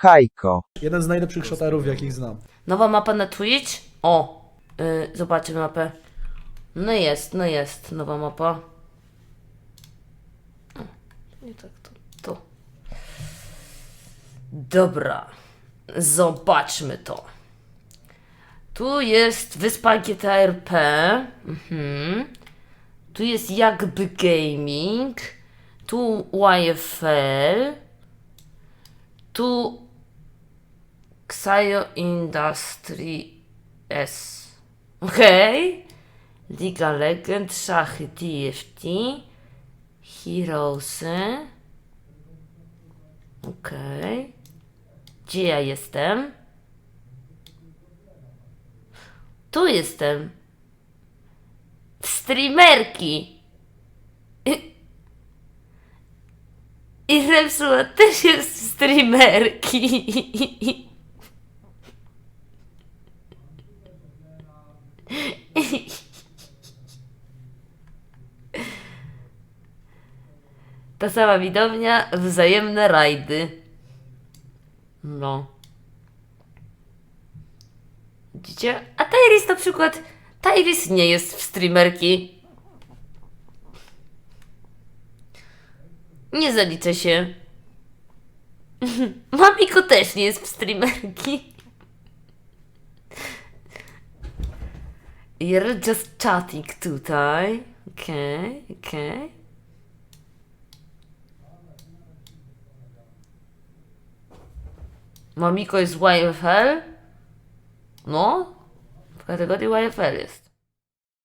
Hajko. Jeden z najlepszych szotarów, jakich znam. Nowa mapa na Twitch? O! Yy, zobaczę mapę. No jest, no jest nowa mapa. O, nie tak, to, to. Dobra. Zobaczmy to. Tu jest wyspa GTRP. Mhm. Tu jest jakby gaming. Tu YFL. Tu Xayo Industry S. Okej. Liga Legend, szachy TFT. Heroesy. Okej. Gdzie ja jestem? Tu jestem. Streamerki. I- I też jest streamerki. Ta sama widownia, wzajemne rajdy. No. Widzicie? A Tyris na przykład. Tyris nie jest w streamerki. Nie zaliczę się. Mamiko też nie jest w streamerki. You're just chatting tutaj. Okej, okay, okej. Okay. Mamiko jest YFL? No, w kategorii YFL jest.